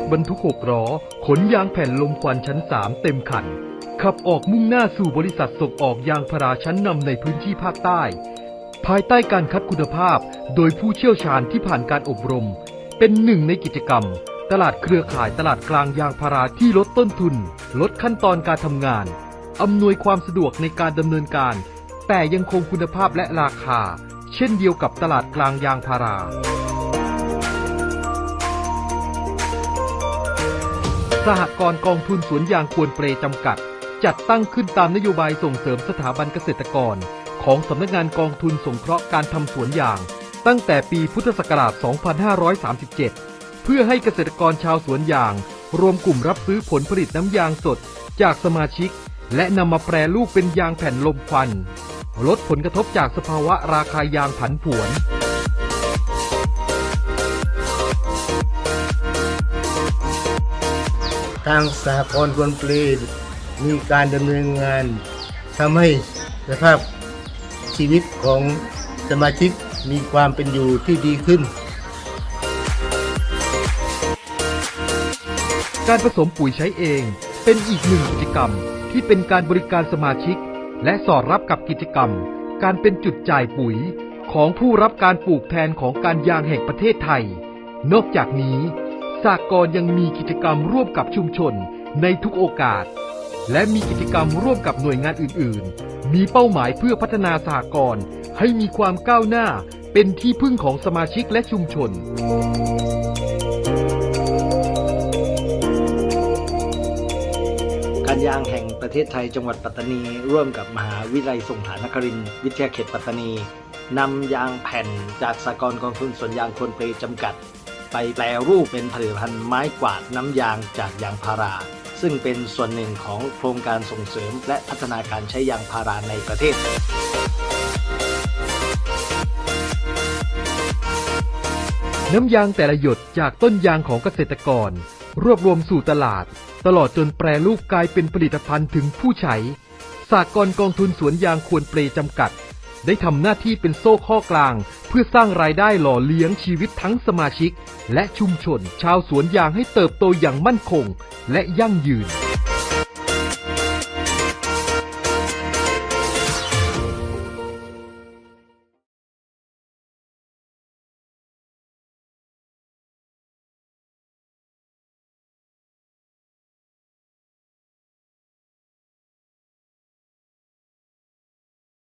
ถบรรทุกหกล้อขนยางแผ่นลมควันชั้น3เต็มคัน ขับออกมุ่งหน้าสู่บริษัทส่งออกยางพาราชั้นนำในพื้นที่ภาคใต้ ภายใต้การคัดคุณภาพโดยผู้เชี่ยวชาญที่ผ่านการอบรม เป็นหนึ่งในกิจกรรม ตลาดเครือข่ายตลาดกลางยางพาราที่ลดต้นทุน ลดขั้นตอนการทำงาน อำนวยความสะดวกในการดำเนินการ แต่ยังคงคุณภาพและราคา เช่นเดียวกับตลาดกลางยางพารา สหกรณ์กองทุนสวนยางควรเปรจำกัด จัดตั้งขึ้นตามนโยบายส่งเสริมสถาบันเกษตรกร ของสำนักงานกองทุนสงเคราะห์การทำสวนยาง ตั้งแต่ปีพุทธศักราช 2537 เพื่อให้เกษตรกรชาวสวนยาง รวมกลุ่มรับซื้อผลผลิตน้ำยางสด จากสมาชิก และนำมาแปรรูปเป็นยางแผ่นลมควัน ลดผลกระทบจากสภาวะราคายางผันผวน ทางสหกรณ์ควรปลีมีการดำเนินงานทำให้สภาพชีวิตของสมาชิกมีความเป็นอยู่ที่ดีขึ้น การผสมปุ๋ยใช้เองเป็นอีกหนึ่งกิจกรรมที่เป็นการบริการสมาชิก และสอดรับกับกิจกรรม การเป็นจุดจ่ายปุ๋ยของผู้รับการปลูกแทนของการยางแห่งประเทศไทย นอกจากนี้ สากลยังมีกิจกรรมร่วมกับชุมชนในทุกโอกาส และมีกิจกรรมร่วมกับหน่วยงานอื่น ๆ มีเป้าหมายเพื่อพัฒนาสหกรณ์ให้มีความก้าวหน้าเป็นที่พึ่งของสมาชิกและชุมชน การยางแห่งประเทศไทยจังหวัดปัตตานี ร่วมกับมหาวิทยาลัยสงขลานครินทร์วิทยาเขตปัตตานีนำยางแผ่นจากสากลกองทุนสวนยางคนเปรจำกัด ไปแปลรูปเป็นผลิตภัณฑ์ไม้กวาดน้ำยางจากยางพารา ซึ่งเป็นส่วนหนึ่งของโครงการส่งเสริม และพัฒนาการใช้ยางพาราในประเทศน้ำยางแต่ละหยดจากต้นยางของเกษตรกร รวบรวมสู่ตลาด ตลอดจนแปรรูปกลายเป็นผลิตภัณฑ์ถึงผู้ใช้สากลกองทุนสวนยางควรเปรจำกัด ได้ทำหน้าที่เป็นโซ่ข้อกลาง พื่อสร้างรายได้หล่อเลี้ยงชีวิตทั้งสมาชิก และชุมชนชาวสวนยางให้เติบโตอย่างมั่นคง และยั่งยืน